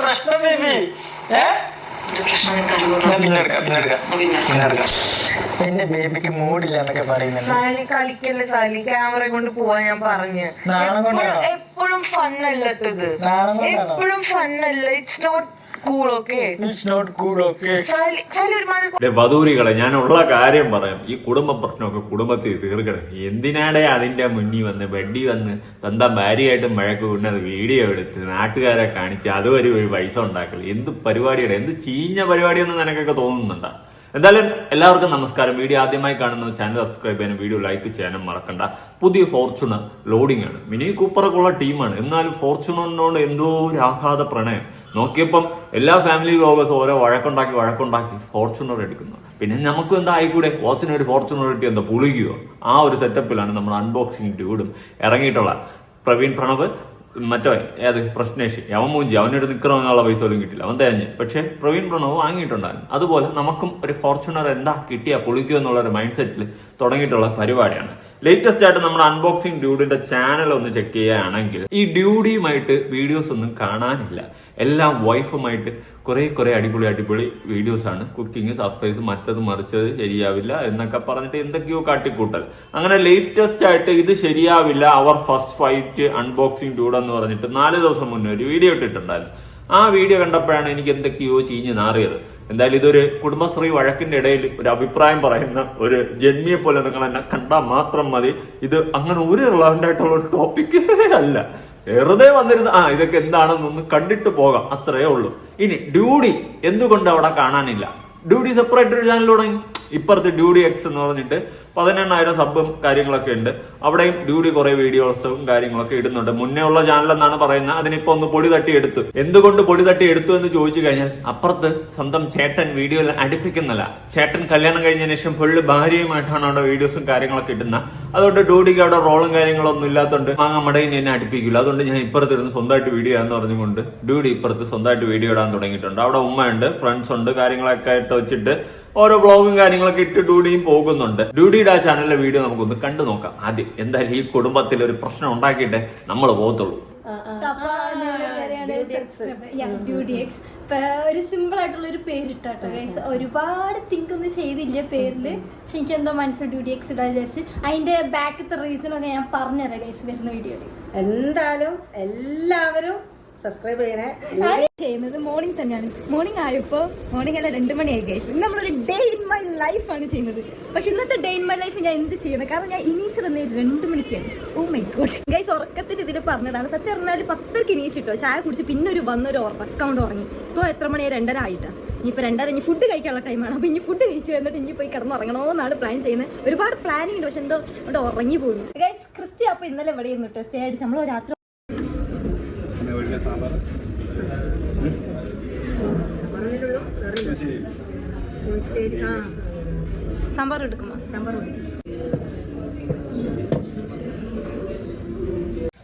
പ്രശ്നം ബേബി? എന്റെ ബേബിക്ക് മൂടില്ല എന്നൊക്കെ പറയുന്നുണ്ട്. സാലി കളിക്കല്ലേ? സാലി ക്യാമറ കൊണ്ട് പോവാൻ ഞാൻ പറഞ്ഞു. എപ്പോഴും ഫണ്ണല്ലേ ഇത്? എപ്പോഴും ഫണ്ണല്ല ഇറ്റ്സ് നോട്ട് വധൂരികളെ ഞാൻ ഉള്ള കാര്യം പറയാം. ഈ കുടുംബ പ്രശ്നമൊക്കെ കുടുംബത്തിൽ തീർക്കണം. എന്തിനാടെ അതിന്റെ മുന്നിൽ വന്ന് വെഡി വന്ന് സ്വന്തം ഭാര്യയായിട്ട് മഴക്ക് വീണത് വീഡിയോ എടുത്ത് നാട്ടുകാരെ കാണിച്ച് അതുവരെ ഒരു പൈസ ഉണ്ടാക്കൽ എന്ത് പരിപാടിയുടെ? എന്ത് ചീഞ്ഞ പരിപാടിയെന്ന് നിനക്കൊക്കെ തോന്നുന്നുണ്ടോ? എന്തായാലും എല്ലാവർക്കും നമസ്കാരം. വീഡിയോ ആദ്യമായി കാണുന്ന ചാനൽ സബ്സ്ക്രൈബ് ചെയ്യാനും വീഡിയോ ലൈക്ക് ചെയ്യാനും മറക്കണ്ട. പുതിയ ഫോർച്യൂണർ ലോഡിംഗ് ആണ്. മിനി കൂപ്പറൊക്കെ ഉള്ള ടീമാണ് എന്നാലും ഫോർച്യൂണറിനോട് എന്തോ ഒരു ആഘാത പ്രണയം. നോക്കിയപ്പം എല്ലാ ഫാമിലി വ്ലോഗേഴ്സും ഓരോ വഴക്കുണ്ടാക്കി വഴക്കുണ്ടാക്കി ഫോർച്യൂണർ എടുക്കുന്നു. പിന്നെ നമുക്കും എന്താ ആയിക്കൂടെ? വാച്ചിന് ഒരു ഫോർച്യൂണർ കിട്ടി എന്താ പുളിക്കുകയോ ആ ഒരു സെറ്റപ്പിലാണ് നമ്മൾ അൺബോക്സിംഗ് ഡ്യൂഡും ഇറങ്ങിയിട്ടുള്ള പ്രവീൺ പ്രണവ് മറ്റോ ഏത്? പ്രശ്നേഷ്. അവൻ മൂഞ്ചി. അവനൊരു നിൽക്കണമെന്നുള്ള പൈസ പോലും കിട്ടില്ല അവൻ തേഞ്ഞ് പക്ഷേ പ്രവീൺ പ്രണവ് വാങ്ങിയിട്ടുണ്ടായിരുന്നു. അതുപോലെ നമുക്കും ഒരു ഫോർച്യൂണർ എന്താ കിട്ടിയാ പൊളിക്കുക എന്നുള്ള ഒരു മൈൻഡ് സെറ്റിൽ തുടങ്ങിയിട്ടുള്ള പരിപാടിയാണ്. ലേറ്റസ്റ്റ് ആയിട്ട് നമ്മുടെ അൺബോക്സിംഗ് ഡ്യൂഡിന്റെ ചാനൽ ഒന്ന് ചെക്ക് ചെയ്യുകയാണെങ്കിൽ ഈ ഡ്യൂഡിയുമായിട്ട് വീഡിയോസ് ഒന്നും കാണാനില്ല. എല്ലാം വൈഫുമായിട്ട് കുറെ കുറെ അടിപൊളി അടിപൊളി വീഡിയോസ് ആണ്. കുക്കിംഗ് സർപ്രൈസ് മറ്റത് മറിച്ചത് ശരിയാവില്ല എന്നൊക്കെ പറഞ്ഞിട്ട് എന്തൊക്കെയോ കാട്ടിക്കൂട്ടൽ. അങ്ങനെ ലേറ്റസ്റ്റ് ആയിട്ട് ഇത് ശരിയാവില്ല. അവർ ഫസ്റ്റ് ഫൈറ്റ് അൺബോക്സിംഗ് ഡൂഡ് എന്ന് പറഞ്ഞിട്ട് നാല് ദിവസം മുന്നേ ഒരു വീഡിയോ ഇട്ടിട്ടുണ്ടായിരുന്നു. ആ വീഡിയോ കണ്ടപ്പോഴാണ് എനിക്ക് എന്തൊക്കെയോ ചീഞ്ഞ് നാറിയത്. എന്തായാലും ഇതൊരു കുടുംബശ്രീ വഴക്കിന്റെ ഇടയിൽ ഒരു അഭിപ്രായം പറയുന്ന ഒരു ജന്മിയെ പോലെ നിങ്ങൾ എന്നെ കണ്ടാൽ മാത്രം മതി. ഇത് അങ്ങനെ ഒരു റിലവന്റ് ആയിട്ടുള്ള ഒരു ടോപ്പിക്കേ അല്ല. വെറുതെ വന്നിരുന്ന ആ ഇതൊക്കെ എന്താണെന്നൊന്ന് കണ്ടിട്ട് പോകാം. അത്രയേ ഉള്ളൂ. ഇനി ഡ്യൂഡി എന്തുകൊണ്ട് അവിടെ കാണാനില്ല? ഡ്യൂഡി സെപ്പറേറ്റ് ഒരു ചാനൽ തുടങ്ങി. ഇപ്പുറത്ത് ഡ്യൂഡി എക്സ് എന്ന് പറഞ്ഞിട്ട് പതിനെണ്ണായിരം സബും കാര്യങ്ങളൊക്കെ ഉണ്ട്. അവിടെയും ഡ്യൂഡി കുറെ വീഡിയോസും കാര്യങ്ങളൊക്കെ ഇടുന്നുണ്ട്. മുന്നേ ഉള്ള ചാനൽ എന്നാണ് പറയുന്നത്. അതിനിപ്പോ ഒന്ന് പൊടി തട്ടി എടുത്തു. എന്തുകൊണ്ട് പൊടി തട്ടി എടുത്തു എന്ന് ചോദിച്ചു കഴിഞ്ഞാൽ അപ്പുറത്ത് സ്വന്തം ചേട്ടൻ വീഡിയോ അടുപ്പിക്കുന്നില്ല. ചേട്ടൻ കല്യാണം കഴിഞ്ഞതിന് ശേഷം ഫുള്ള് ഭാര്യയുമായിട്ടാണ് അവിടെ വീഡിയോസും കാര്യങ്ങളൊക്കെ ഇടുന്നത് അതുകൊണ്ട് ഡ്യൂഡിക്ക് അവിടെ റോളും കാര്യങ്ങളൊന്നും ഇല്ലാത്തതുകൊണ്ട് ആ നമ്മുടെ എന്നെ അടുപ്പിക്കില്ല അതുകൊണ്ട് ഞാൻ ഇപ്പുറത്ത് ഇരുന്ന് സ്വന്തമായിട്ട് വീഡിയോ ആണെന്ന് പറഞ്ഞുകൊണ്ട് ഡ്യൂഡി ഇപ്പുറത്ത് സ്വന്തമായിട്ട് വീഡിയോ ഇടാൻ തുടങ്ങിയിട്ടുണ്ട്. അവിടെ ഉമ്മയുണ്ട് ഫ്രണ്ട്സ് ഉണ്ട് കാര്യങ്ങളൊക്കെ ആയിട്ട് വെച്ചിട്ട്. ഓരോ വ്ളോഗും കാര്യങ്ങളൊക്കെ ഇട്ട് ഡ്യൂഡിയും പോകുന്നുണ്ട്. ഡ്യൂഡിയുടെ ആ ചാനലിലെ വീഡിയോ നമുക്കൊന്ന് കണ്ടു നോക്കാം. ആദ്യം എന്തായാലും ഈ കുടുംബത്തിൽ ഒരു പ്രശ്നം ഉണ്ടാക്കിയിട്ടേ നമ്മൾ പോകത്തുള്ളൂ. ഒരു സിമ്പിൾ ആയിട്ടുള്ള ഒരു പേരിട്ടോ ഗൈസ് ഒരുപാട് തിങ്ക് ഒന്നും ചെയ്തില്ല പേരിൽ. പക്ഷെ എനിക്ക് എന്തോ മനസ്സിൽ ഡ്യൂട്ടി എക്സ് ഇടാൻ വിചാരിച്ച് അതിന്റെ ബാക്കത്തെ റീസൺ ഒക്കെ ഞാൻ പറഞ്ഞുതരാം ഗൈസ് വരുന്ന വീഡിയോയിൽ എന്തായാലും എല്ലാവരും സബ്സ്ക്രൈബ് ചെയ്യണേ. ചെയ്യുന്നത് മോർണിംഗ് തന്നെയാണ്. മോർണിംഗ് ആയപ്പോ മോർണിംഗ് അല്ല രണ്ട് മണിയായി ഗൈസ് ഇന്ന് നമ്മളൊരു ഡേ ഇൻ മൈ ലൈഫ് ആണ് ചെയ്യുന്നത്. പക്ഷെ ഇന്നത്തെ ഡേ ഇൻ മൈ ലൈഫ് ഞാൻ എന്ത് ചെയ്യണം കാരണം ഞാൻ ഇനീച്ച് തന്നെ രണ്ട് മണിക്കാണ്. ഓ മൈ ഗോഡ് ഗൈസ് ഉറക്കത്തിൽ ഇതിൽ പറഞ്ഞതാണ്. സത്യം പറഞ്ഞാൽ പത്തരക്ക് ഇനീച്ചിട്ടോ ചായ കുടിച്ച് പിന്നെ ഒരു വന്നൊരു ഉറക്കം ഉറങ്ങി. ഇപ്പോൾ എത്ര മണിയായി? രണ്ടര ആയിട്ടാ. ഇനിയിപ്പോൾ രണ്ടര ഇനി ഫുഡ് കഴിക്കാനുള്ള ടൈമാണ് അപ്പോൾ ഇനി ഫുഡ് കഴിച്ച് വന്നിട്ട് ഇനി പോയി കിടന്നുറങ്ങണമെന്നാണ് പ്ലാൻ ചെയ്യുന്നത്. ഒരുപാട് പ്ലാനിങ് ഉണ്ട്. പക്ഷെ എന്തോ അവിടെ ഉറങ്ങി പോകുന്നു ഗൈസ് ക്രിസ്റ്റി അപ്പോൾ ഇന്നലെ ഇവിടെ ഇരുന്നിട്ട് സ്റ്റേ അടിച്ച്. നമ്മൾ രാത്രി ശരി ആ. സാമ്പാർ എടുക്കുമോ? സാമ്പാർ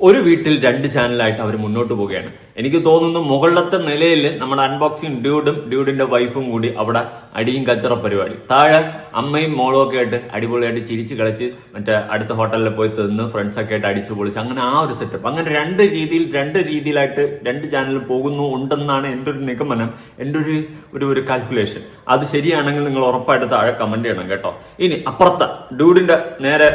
ഒരു വീട്ടിൽ രണ്ട് ചാനലായിട്ട് അവർ മുന്നോട്ട് പോവുകയാണ്. എനിക്ക് തോന്നുന്നു മുകളിലത്തെ നിലയിൽ നമ്മുടെ അൺബോക്സിംഗ് ഡ്യൂഡും ഡ്യൂഡിന്റെ വൈഫും കൂടി അവിടെ അടിയും കച്ചറ പരിപാടി. താഴെ അമ്മയും മോളും ഒക്കെ ആയിട്ട് അടിപൊളിയായിട്ട് ചിരിച്ച് കളിച്ച് മറ്റേ അടുത്ത ഹോട്ടലിൽ പോയി തിന്ന് ഫ്രണ്ട്സ് ഒക്കെ ആയിട്ട് അടിച്ചു പൊളിച്ച് അങ്ങനെ ആ ഒരു സെറ്റപ്പ് അങ്ങനെ രണ്ട് രീതിയിൽ രണ്ട് രീതിയിലായിട്ട് രണ്ട് ചാനൽ പോകുന്നു ഉണ്ടെന്നാണ് എന്റെ ഒരു നിഗമനം എന്റെ ഒരു ഒരു ഒരു കാൽക്കുലേഷൻ അത് ശരിയാണെങ്കിൽ നിങ്ങൾ ഉറപ്പായിട്ട് താഴെ കമന്റ് ചെയ്യണം കേട്ടോ. ഇനി അപ്പുറത്തെ ഡ്യൂഡിന്റെ നേരെ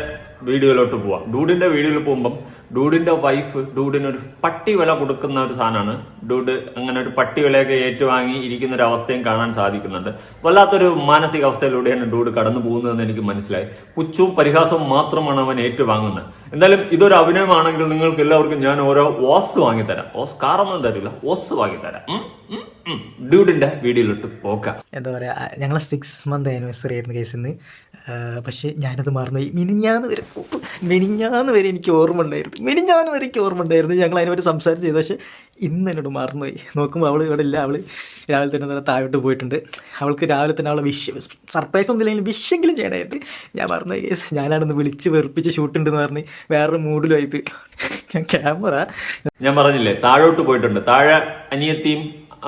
വീഡിയോയിലോട്ട് പോവാം. ഡൂഡിന്റെ വീഡിയോയിൽ പോകുമ്പം ഡൂഡിന്റെ വൈഫ് ഡൂഡിന് ഒരു പട്ടി വില കൊടുക്കുന്ന ഒരു സാധനമാണ്. ഡൂഡ് അങ്ങനെ ഒരു പട്ടി വിലയൊക്കെ ഏറ്റുവാങ്ങി ഇരിക്കുന്ന ഒരു അവസ്ഥയും കാണാൻ സാധിക്കുന്നുണ്ട്. വല്ലാത്തൊരു മാനസികാവസ്ഥയിലൂടെയാണ് ഡൂഡ് കടന്നു പോകുന്നതെന്ന് എനിക്ക് മനസ്സിലായി. പുച്ഛവും പരിഹാസവും മാത്രമാണ് അവൻ ഏറ്റുവാങ്ങുന്നത്. എന്തായാലും ഇതൊരു അഭിനയമാണെങ്കിൽ നിങ്ങൾക്ക് എല്ലാവർക്കും ഞാൻ ഓരോ ഓസ് വാങ്ങിത്തരാം. ഓസ് കാറൊന്നും തരില്ല. ഓസ് വാങ്ങിത്തരാം. ഡ്യൂഡിന്റെ വീഡിയോയിലോട്ട് പോക്കാം എന്താ പറയാ ഞങ്ങളെ സിക്സ് മന്ത് ആനിവേഴ്സറി ആയിരുന്നു കേസിൽ നിന്ന് പക്ഷേ ഞാനത് മറന്നുപോയി. മിനിഞ്ഞാന്ന് വരെ മിനിഞ്ഞാന്ന് വരെ എനിക്ക് ഓർമ്മ ഉണ്ടായിരുന്നു. മിനിഞ്ഞാന്ന് വരെ എനിക്ക് ഓർമ്മ ഉണ്ടായിരുന്നു ഞങ്ങൾ അതിനെപ്പറ്റി സംസാരിച്ച് ചെയ്തു. പക്ഷേ ഇന്ന് എന്നോട് മറന്നുപോയി. നോക്കുമ്പോൾ അവൾ ഇവിടെ ഇല്ല. അവൾ രാവിലെ തന്നെ തന്നെ താഴോട്ട് പോയിട്ടുണ്ട്. അവൾക്ക് രാവിലെ തന്നെ അവളെ വിഷ് സർപ്രൈസ് ഒന്നുമില്ലെങ്കിൽ വിഷെങ്കിലും ചെയ്യണമായിരുന്നു ഞാൻ പറഞ്ഞു യെസ് ഞാനാണെന്ന് വിളിച്ച് വെറുപ്പിച്ച് ഷൂട്ടുണ്ടെന്ന് പറഞ്ഞ് വേറൊരു മൂഡിലായിപ്പോയി ഞാൻ ക്യാമറ ഞാൻ പറഞ്ഞില്ലേ താഴോട്ട് പോയിട്ടുണ്ട്. താഴെ അനിയത്തിയും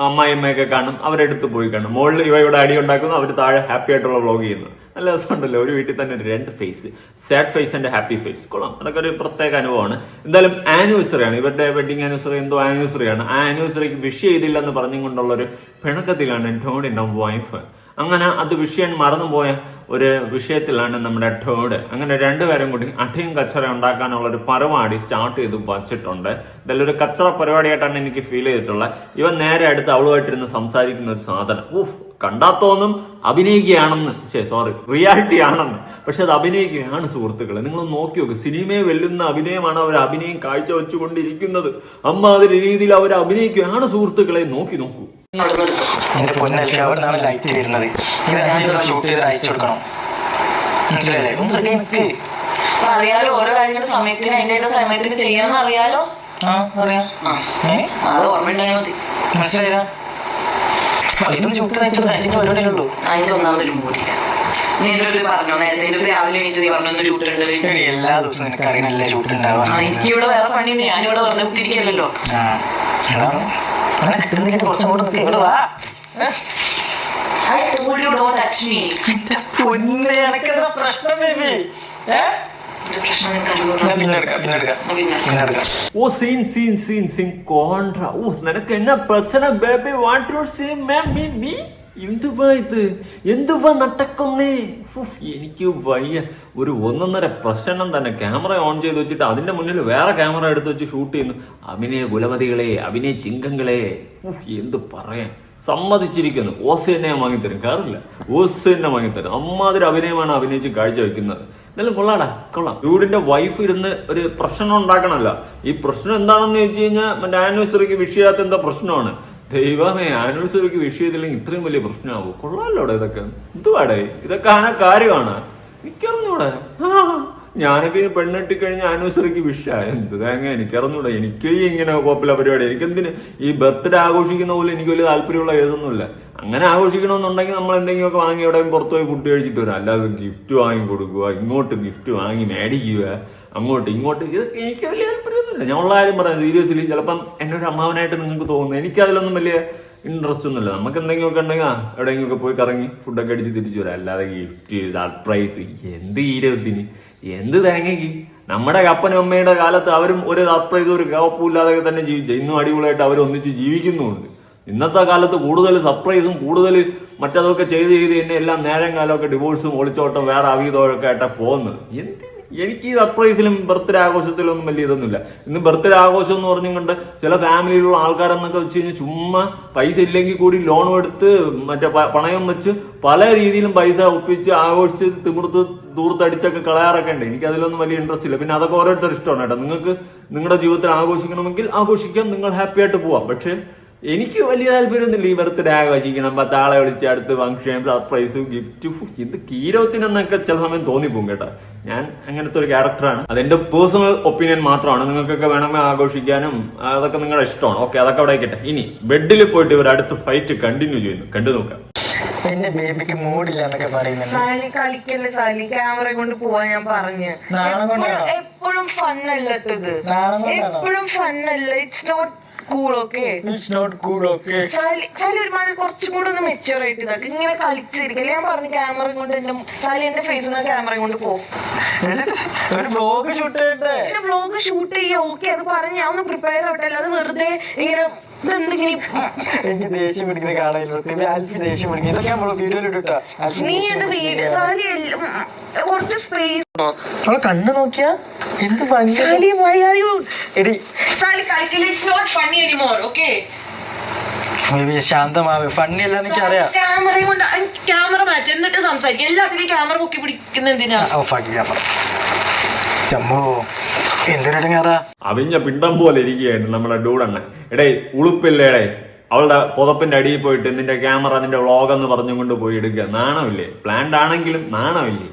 അമ്മായിയമ്മയൊക്കെ കാണും. അവരെടുത്ത് പോയി കാണും. മുകളിൽ ഇവ ഇവിടെ അടി ഉണ്ടാക്കുന്നു. അവർ താഴെ ഹാപ്പി ആയിട്ടുള്ള വ്ളോഗ് ചെയ്യുന്നു. നല്ല രസമുണ്ടല്ലോ. ഒരു വീട്ടിൽ തന്നെ ഒരു രണ്ട് face sad face and happy face കൊള്ളാം. അതൊക്കെ ഒരു പ്രത്യേക അനുഭവമാണ്. എന്തായാലും ആനിവേഴ്സറി ആണ്. ഇവരുടെ വെഡിങ് ആനിവേഴ്സറി എന്തോ ആനിവേഴ്സറി ആണ്. ആ ആനിവേഴ്സറിക്ക് വിഷ് ചെയ്തില്ല എന്ന് പറഞ്ഞുകൊണ്ടുള്ള ഒരു പിണക്കത്തിലാണ് ടോണിന്റെ വൈഫ് അങ്ങനെ അത് വിഷയം മറന്നുപോയ ഒരു വിഷയത്തിലാണ് നമ്മുടെ ടേഡ്. അങ്ങനെ രണ്ടുപേരും കൂടി അടിയും കച്ചറ ഉണ്ടാക്കാനുള്ള ഒരു പരിപാടി സ്റ്റാർട്ട് ചെയ്ത് വച്ചിട്ടുണ്ട്. ഇതിലൊരു കച്ചറ പരിപാടിയായിട്ടാണ് എനിക്ക് ഫീൽ ചെയ്തിട്ടുള്ളത്. ഇവൻ നേരെ അടുത്ത് അവളുമായിട്ടിരുന്ന് സംസാരിക്കുന്ന ഒരു സാധനം. ഊഫ് കണ്ടാത്തോന്നും അഭിനയിക്കുകയാണെന്ന്. ശേ സോറി റിയാലിറ്റി ആണെന്ന്. പക്ഷെ അത് അഭിനയിക്കുകയാണ് സുഹൃത്തുക്കളെ. നിങ്ങൾ നോക്കി നോക്ക്. സിനിമയെ വെല്ലുന്ന അഭിനയമാണ് അവർ അഭിനയം കാഴ്ചവെച്ചുകൊണ്ടിരിക്കുന്നത്. അമ്മാതിരി രീതിയിൽ അവർ അഭിനയിക്കുകയാണ് സുഹൃത്തുക്കളെ. നോക്കി നോക്കൂ. എന്റെ പൊന്നൽക്ക് അവിടെ നിന്നാണ് ലൈറ്റ് വരുന്നത്. ഇത് ഷൂട്ട് ചെയ്ത് അയച്ചു കൊടുക്കണം. മനസ്സിലായില്ലേ? ഒന്ന് ready അറിയാലോ ഓരോ കാര്യങ്ങൾ സമയത്തിന് അതിന്റെ സമയത്തിന് ചെയ്യാന്ന് അറിയാലോ? ആ അറിയാം. അത് ഓർമ്മയുണ്ടായാൽ മതി. മനസ്സിലായില്ല? ഇതൊന്ന് ഷൂട്ട് അയച്ചു പരിപാടിയേ ഉള്ളൂ. അതിന്റെ ഒന്നാമതൊരു മൂടില്ല എല്ലാ ദിവസവും എനിക്ക് അറിയണല്ലേ ഷൂട്ട് എനിക്ക് ഇവിടെ വേറെ പണിയുണ്ട് ഞാനിവിടെ വെറുതെ കുത്തിരിക്കല്ലോ അങ്ങനെ കിട്ടുന്നതിന് കുറച്ചും കൂടെ ഇവിടെ വാ. പൊന്നെ എനക്കെന്താ പ്രശ്നം ബേബി? ഏ? ഒരു പ്രശ്നം നിനക്ക് പിന്നെ എടുക്കാം പിന്നെ എടുക്കാം ഞാൻ പിന്നെ പിന്നെ എടുക്കാം. ഓ scene scene scene scene contra oh നിനക്ക് എന്നാ പ്രശ്നം baby? Want to see mom me me എന്തുവാ ഇത്? എന്തുവാ നട്ടക്കൊന്നേ? എനിക്ക് വയ്യ. ഒരു ഒന്നൊന്നര പ്രശ്നം തന്നെ. ക്യാമറ ഓൺ ചെയ്ത് വെച്ചിട്ട് അതിന്റെ മുന്നിൽ വേറെ ക്യാമറ എടുത്ത് വെച്ച് ഷൂട്ട് ചെയ്യുന്നു. അഭിനയ കുലപതികളെ അഭിനയ ചിങ്കങ്ങളെ എന്ത് പറയാൻ? സമ്മതിച്ചിരിക്കുന്നു. ഓസ് തന്നെ ഞാൻ വാങ്ങിത്തരും. കാറില്ല. ഓസ് തന്നെ വാങ്ങിത്തരും. അമ്മാതിരി അഭിനയമാണ് അഭിനയിച്ച് കാഴ്ചവെക്കുന്നത്. എന്നാലും കൊള്ളാടാ. കൊള്ളാം. വീടിന്റെ വൈഫ് ഇരുന്ന് ഒരു പ്രശ്നം ഉണ്ടാക്കണമല്ലോ. ഈ പ്രശ്നം എന്താണെന്ന് ചോദിച്ചു കഴിഞ്ഞാൽ മറ്റേ ആനിവേഴ്സറിക്ക് വിഷയാത്ത എന്താ പ്രശ്നമാണ്. ദൈവമേ ആനിവേഴ്സറിക്ക് വിഷയത്തില്ലെങ്കിൽ ഇത്രയും വലിയ പ്രശ്നമാവും? കൊള്ളാലോടെ ഇതൊക്കെ. എന്തുവാടേ? ഇതൊക്കെ ആന കാര്യമാണ്. എനിക്കറിഞ്ഞൂടെ. ഞാനൊക്കെ ഇനി പെണ്ണെട്ടി കഴിഞ്ഞ ആനിവേഴ്സറിക്ക് വിഷ എന്ത് തേങ്ങ എനിക്കറിഞ്ഞൂടെ. എനിക്ക് ഇങ്ങനെ കോപ്പില പരിപാടി. എനിക്കെന്തിന്? ഈ ബർത്ത്ഡേ ആഘോഷിക്കുന്ന പോലെ എനിക്ക് വലിയ താല്പര്യമുള്ള ഏതൊന്നുമില്ല. അങ്ങനെ ആഘോഷിക്കണമെന്നുണ്ടെങ്കിൽ നമ്മൾ എന്തെങ്കിലുമൊക്കെ വാങ്ങി എവിടെയും പുറത്തുപോയി ഫുഡ് കഴിച്ചിട്ട് വരാം. അല്ലാതെ ഗിഫ്റ്റ് വാങ്ങി കൊടുക്കുക ഇങ്ങോട്ട് ഗിഫ്റ്റ് വാങ്ങി മേടിക്കുക. അങ്ങോട്ട് ഇങ്ങോട്ട്. ഇത് എനിക്ക് വലിയ താല്പര്യമൊന്നുമില്ല. ഞാൻ ഉള്ള കാര്യം പറയാം. സീരിയസ്ലി ചിലപ്പം എന്റെ ഒരു അമ്മാവനായിട്ട് നിങ്ങൾക്ക് തോന്നുന്നു. എനിക്ക് അതിലൊന്നും വലിയ ഇൻട്രസ്റ്റ് ഒന്നുമില്ല. നമുക്ക് എന്തെങ്കിലുമൊക്കെ ഉണ്ടെങ്കിൽ എവിടെയെങ്കിലുമൊക്കെ പോയി കറങ്ങി ഫുഡൊക്കെ അടിച്ച് തിരിച്ചു വരാം. അല്ലാതെ ഗിഫ്റ്റ് സർപ്രൈസ് എന്ത് ഈരത്തിന് എന്ത് തേങ്ങയ്ക്ക്? നമ്മുടെ അപ്പനും അമ്മയുടെ കാലത്ത് അവരും ഒരു സർപ്രൈസ് ഒരു കുഴപ്പമില്ലാതെ തന്നെ ജീവിച്ചു. ഇന്നും അടിപൊളിയായിട്ട് അവർ ഒന്നിച്ച് ജീവിക്കുന്നുമുണ്ട്. ഇന്നത്തെ കാലത്ത് കൂടുതൽ സർപ്രൈസും കൂടുതൽ മറ്റതൊക്കെ ചെയ്ത് ചെയ്ത് തന്നെ എല്ലാം നേരം കാലമൊക്കെ ഡിവോഴ്സും ഒളിച്ചോട്ടം വേറെ അവീതമൊക്കെ ആയിട്ടാണ് പോകുന്നത്. എന്തിന് എനിക്ക് ഈ സർപ്രൈസിലും ബർത്ത്ഡേ ആഘോഷത്തിലൊന്നും വലിയ ഇതൊന്നുമില്ല. ഇന്ന് ബർത്ത്ഡേ ആഘോഷം എന്ന് പറഞ്ഞുകൊണ്ട് ചില ഫാമിലിയിലുള്ള ആൾക്കാരെന്നൊക്കെ വെച്ച് കഴിഞ്ഞാൽ ചുമ്മാ പൈസ ഇല്ലെങ്കിൽ കൂടി ലോൺ എടുത്ത് മറ്റേ പണയം വെച്ച് പല രീതിയിലും പൈസ ഒപ്പിച്ച് ആഘോഷിച്ച് തിമിർത്ത് ദൂർത്തടിച്ചൊക്കെ കളയാറൊക്കെ ഉണ്ട്. എനിക്ക് അതിലൊന്നും വലിയ ഇൻട്രസ്റ്റ് ഇല്ല. പിന്നെ അതൊക്കെ ഓരോരുത്തർ ഇഷ്ടമാണ് കേട്ടോ. നിങ്ങൾക്ക് നിങ്ങളുടെ ജീവിതത്തിൽ ആഘോഷിക്കണമെങ്കിൽ ആഘോഷിക്കാം. നിങ്ങൾ ഹാപ്പി ആയിട്ട് പോവാം. പക്ഷേ എനിക്ക് വലിയ താല്പര്യമൊന്നുമില്ല ഈ ബർത്ത്ഡേ ആഘോഷിക്കണം പത്താളെ വിളിച്ച് അടുത്ത് ഫംഗ്ഷൻ സർപ്രൈസ് ഗിഫ്റ്റ് ഇത് കീരവത്തിനെന്നൊക്കെ ചില സമയം തോന്നിപ്പോകും കേട്ടോ. ഞാൻ അങ്ങനത്തെ ഒരു ക്യാരക്ടറാണ് അതെന്റെ പേഴ്സണൽ ഒപ്പീനിയൻ മാത്രമാണ്. നിങ്ങൾക്കൊക്കെ വേണമെങ്കിൽ ആഘോഷിക്കാനും അതൊക്കെ നിങ്ങളുടെ ഇഷ്ടമാണ്. ഓക്കെ അതൊക്കെ അവിടെ ആയിക്കട്ടെ. ഇനി ബെഡിൽ പോയിട്ട് ഇവർ അടുത്ത് ഫൈറ്റ് കണ്ടിന്യൂ ചെയ്യുന്നു. കണ്ടു നോക്കാം. എന്റെ ബേബിക്ക് മൂടില്ല എന്നൊക്കെ പറയുന്നുണ്ട്. സാലി കളിക്കല്ലേ? സാലി ക്യാമറ കൊണ്ട് പോവാൻ ഞാൻ പറഞ്ഞു. എപ്പോഴും ഫണ്ണല്ല ഇത്. എപ്പോഴും ഫണ്ണല്ല it's not cool okay it's not Sally Sally ഒരുമാതിരി കുറച്ചും കൂടെ ഒന്ന് മെച്ചുവർ ആയിട്ട് ഇതാക്കി. ഇങ്ങനെ കളിച്ചിരിക്കല്ലേ ഞാൻ പറഞ്ഞു ക്യാമറ കൊണ്ട് എന്റെ ചാലി എന്റെ ഫേസിൽ ക്യാമറ കൊണ്ട് പോകും. ഒരു വ്ലോഗ് ഷൂട്ട് ചെയ്യട്ടെ? വ്ലോഗ് ഷൂട്ട് ചെയ്യാം. ഓക്കെ അത് പറഞ്ഞ് ഞാൻ ഒന്ന് പ്രിപ്പയർ ആവട്ടെ. അല്ലാതെ വെറുതെ ഇങ്ങനെ എനിക്ക് ദേഷ്യം പിടിക്കുന്ന കാണാൻ ആൽഫി ദേഷ്യം പിടിക്കുക ഇതൊക്കെ നമ്മൾ വീഡിയോയിൽ ഇട്ടാ നീ എന്റെ വീട് കുറച്ച് സ്പേസ് കണ്ണ് നോക്കിയാ? എന്ത് ഭംഗി സാലി വൈ ആർ യു എടി. സാലി കളിക്കില്ല it's not funny anymore okay baby ശാന്തമാവ്. Funny അല്ല എനിക്ക് അറിയാം ക്യാമറയും കൊണ്ട് ക്യാമറ മാച്ച് എന്നിട്ട് സംസാരിക്കും. എല്ലാത്തിനും ക്യാമറ പൊക്കി പിടിക്കുന്ന എന്തിനാ? ഓഫാക്കി ക്യാമറ അവിഞ്ഞ പിണ്ടം പോലെ ഇരിക്കുകയാണ് നമ്മുടെ ഡൂഡണ്ണ എടേ ഉളുപ്പില്ലേടേ അവളുടെ പുതപ്പിന്റെ അടിയിൽ പോയിട്ട് നിന്റെ ക്യാമറ നിന്റെ വ്ളോഗ് എന്ന് പറഞ്ഞുകൊണ്ട് പോയി എടുക്കുക. നാണമില്ലേ? പ്ലാൻഡ് ആണെങ്കിലും നാണമില്ലേ?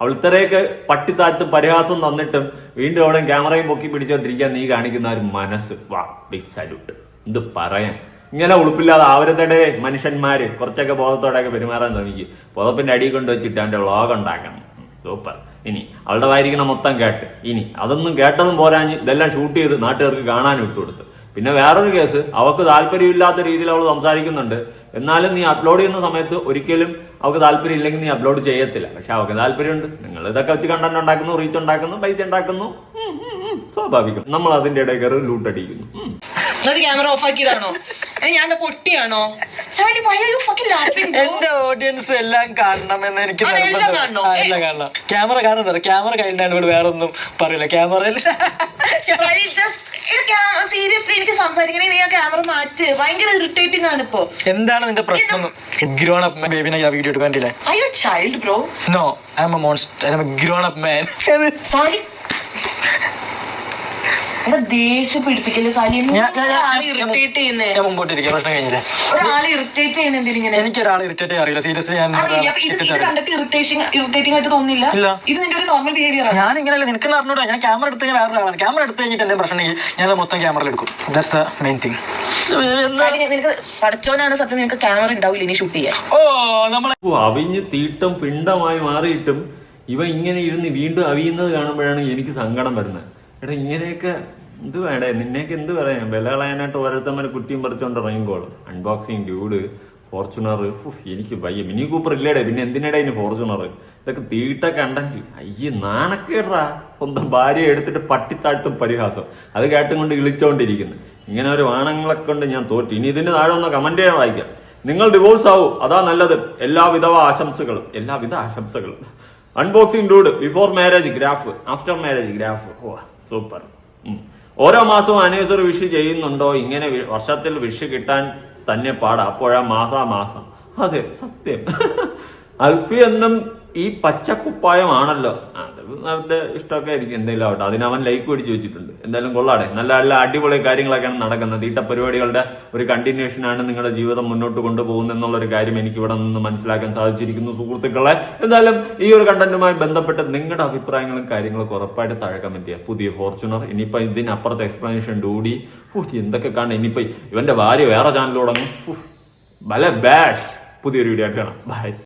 അവൾ ഇത്രയൊക്കെ പട്ടിത്താറ്റ് പരിഹാസം തന്നിട്ടും വീണ്ടും അവിടെ ക്യാമറയും പൊക്കി പിടിച്ചോണ്ടിരിക്കാൻ നീ കാണിക്കുന്ന ഒരു മനസ്സ്. വാ ബിഗ് സല്യൂട്ട് ഇത് പറയാൻ? ഇങ്ങനെ ഉളുപ്പില്ലാതെ അവരുടെ മനുഷ്യന്മാര്. കുറച്ചൊക്കെ ബോധത്തോടെയൊക്കെ പെരുമാറാൻ ശ്രമിക്കും. പുതപ്പിന്റെ അടി കൊണ്ട് വെച്ചിട്ട് അവന്റെ വ്ളോഗ് ഉണ്ടാക്കണം. സൂപ്പർ ഇനി അവളുടെ വായിരിക്കണം മൊത്തം കേട്ട്. ഇനി അതൊന്നും കേട്ടതും പോരാഞ്ഞ് ഇതെല്ലാം ഷൂട്ട് ചെയ്ത് നാട്ടുകാർക്ക് കാണാനും വിട്ടുകൊടുത്തു പിന്നെ വേറൊരു കേസ് അവൾക്ക് താല്പര്യമില്ലാത്ത രീതിയിൽ അവൾ സംസാരിക്കുന്നുണ്ട്. എന്നാലും നീ അപ്ലോഡ് ചെയ്യുന്ന സമയത്ത് ഒരിക്കലും അവൾക്ക് താല്പര്യം ഇല്ലെങ്കിൽ നീ അപ്ലോഡ് ചെയ്യത്തില്ല. പക്ഷെ അവൾക്ക് താല്പര്യമുണ്ട്. നിങ്ങൾ ഇതൊക്കെ വെച്ച് കണ്ടന്റ് ഉണ്ടാക്കുന്നു റീച്ച് ഉണ്ടാക്കുന്നു പൈസ ഉണ്ടാക്കുന്നു. സ്വാഭാവികം. നമ്മൾ അതിന്റെ ഇടയിൽ കയറി ലൂട്ടടിക്കുന്നു. അത് ക്യാമറ ഓഫ് ആക്കിയതാണോ? ഞാൻ പൊട്ടിയാണോ? എന്റെ ഓഡിയൻസ് എല്ലാം കാണണം എന്ന് എനിക്ക് എല്ലാം. കാണണോ? ക്യാമറ കാണുന്നില്ല. ക്യാമറ കയ്യിലാണ് ഇവിടെ വേറെ ഒന്നും പറയില്ല ക്യാമറയിൽ സീരിയസ്ലി എനിക്ക് സംസാരിക്കണേ നീ ആ ക്യാമറ മാറ്റ്. ഭയങ്കര ഇറിറ്റേറ്റിംഗ് ആണ് ഇപ്പോ. എന്താണ് നിന്റെ പ്രശ്നം? ഗ്രോൺ അപ്പ് ബേബിനെ വീഡിയോ എടുക്കാൻ അയ്യോ child bro no I'm a monster I'm a grown up man Sally എടാ ദേഷ്യം പിടിപ്പിക്കല്ലേ സാലി ഞാൻ- ഞാൻ- ഞാൻ- ആളെ ഇറിറ്റേറ്റ് ചെയ്യുന്നേ? ഞാൻ മുമ്പോട്ട് ഇരിക്കാം പ്രശ്നം കഴിഞ്ഞില്ലേ? ഒരാളെ ഇറിറ്റേറ്റ് ചെയ്യുന്ന എന്തിനിങ്ങനെ ഇറിറ്റേറ്റ് അറിയില്ല സീരിയസ്ലി ഞാൻ അറിയില്ല. അപ്പൊ ഇത് ഇത് കണ്ടിട്ട് ഇറിറ്റേഷൻ ഇറിറ്റേറ്റിംഗ് ആയിട്ട് തോന്നില്ല ഇല്ല. ഇത് നിന്റെ ഒരു നോർമൽ ബിഹേവിയർ ആണ്. ഞാൻ ഇങ്ങനെയല്ല നിനക്ക് അറിഞ്ഞൂടാ. ഞാൻ ക്യാമറ എടുത്ത് ഞാൻ വേറെ ഒരാളാണ് ക്യാമറ എടുത്ത് കഴിഞ്ഞിട്ട് എന്തെങ്കിലും പ്രശ്നം ഉണ്ടെങ്കിൽ ഞാൻ അത് മൊത്തം ക്യാമറയിൽ എടുക്കും. ദാറ്റ്സ് ദ മെയിൻ തിങ് നിനക്ക് പഠിച്ചോനാണ് സത്യം നിനക്ക് ക്യാമറ ഉണ്ടാവില്ല ഇനി ഷൂട്ട് ചെയ്യാൻ. ഓ നമ്മളെ ഓ, അവിഞ്ഞ് തീട്ടം പിണ്ടമായി മാറിയിട്ടും ഇവ ഇങ്ങനെ ഇരുന്ന് വീണ്ടും അവിയുന്നത് കാണുമ്പോഴാണ് എനിക്ക് സങ്കടം വരുന്നത്. എടാ ഇങ്ങനെയൊക്കെ എന്ത് വേണ്ടേ? നിന്നേക്ക് എന്ത് പറയാം വില കളയാനായിട്ട് ഓരോരുത്തന്മാർ കുറ്റിയും പറിച്ചോണ്ട് ഇറങ്ങിക്കോളും അൺബോക്സിങ് ഡ്യൂഡ് ഫോർച്യൂണർ എനിക്ക് വയ്യ. മിനി കൂപ്പർ ഇല്ലേടെ പിന്നെ എന്തിനേടാ ഇനി ഫോർച്യൂണർ ഇതൊക്കെ തീട്ട കണ്ടെങ്കിൽ അയ്യേ നാണക്കേടാ. സ്വന്തം ഭാര്യ എടുത്തിട്ട് പട്ടിത്താഴ്ത്തും പരിഹാസം. അത് കേട്ടും കൊണ്ട് ഇളിച്ചോണ്ടിരിക്കുന്നു. ഇങ്ങനെ ഒരു വാണങ്ങളെ കൊണ്ട് ഞാൻ തോറ്റു. ഇനി ഇതിന് താഴെ ഒന്ന് കമന്റ് ചെയ്യാൻ വായിക്കാം. നിങ്ങൾ ഡിവോഴ്സ് ആവും. അതാ നല്ലത്. എല്ലാവിധ ആശംസകളും. എല്ലാവിധ ആശംസകളും. Unboxing dude before marriage graph after marriage graph oh super. ഓരോ മാസവും അനേസർ വിഷ് ചെയ്യുന്നുണ്ടോ? ഇങ്ങനെ വർഷത്തിൽ വിഷ് കിട്ടാൻ തന്നെ പാടാ. അപ്പോഴാ മാസാ മാസം അതെ സത്യം. അൽഫി എന്നും ഈ പച്ചക്കുപ്പായമാണല്ലോ. അത് അവരുടെ ഇഷ്ടമൊക്കെ ആയിരിക്കും എന്തെങ്കിലും ആവട്ടെ. അതിന് അവൻ ലൈക്ക് പിടിച്ച് വെച്ചിട്ടുണ്ട്. എന്തായാലും കൊള്ളാടെ. നല്ല നല്ല അടിപൊളി കാര്യങ്ങളൊക്കെയാണ് നടക്കുന്നത്. തീട്ട പരിപാടികളുടെ ഒരു കണ്ടിന്യൂഷൻ ആണ് നിങ്ങളുടെ ജീവിതം മുന്നോട്ട് കൊണ്ടുപോകുന്നത് എന്നുള്ളൊരു കാര്യം എനിക്ക് ഇവിടെ നിന്ന് മനസ്സിലാക്കാൻ സാധിച്ചിരിക്കുന്നു സുഹൃത്തുക്കളെ. എന്തായാലും ഈ ഒരു കണ്ടന്റുമായി ബന്ധപ്പെട്ട് നിങ്ങളുടെ അഭിപ്രായങ്ങളും കാര്യങ്ങളൊക്കെ ഉറപ്പായിട്ട് താഴെ കമന്റ് ചെയ്യുക പുതിയ ഫോർച്യൂണർ ഇനിയിപ്പോ ഇതിനപ്പുറത്തെ എക്സ്പ്ലനേഷൻ ഡൂടി എന്തൊക്കെ കാണാം ഇനിയിപ്പോ ഇവന്റെ ഭാര്യ വേറെ ചാനൽ തുടങ്ങും. ബല ബാഷ് പുതിയൊരു വീഡിയോ ആയിട്ട് കാണാം. ബൈ